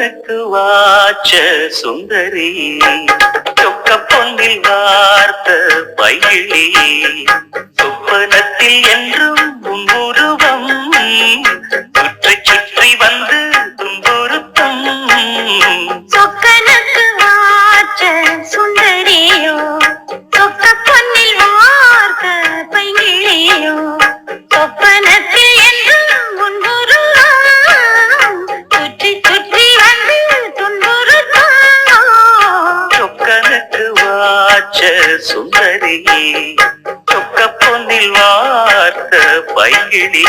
வாச்ச சுந்தரி சொக்க பொன்னில் வார்த்த பைகிளி சொப்பனத்தில் என்றும் உருவம் சுற்றி சுற்றி வந்து துன்புறுத்தும். சொக்கனுக்கு காட்ச சுந்தரி சொக்க பொன்னில் வார்த்த பைகிளி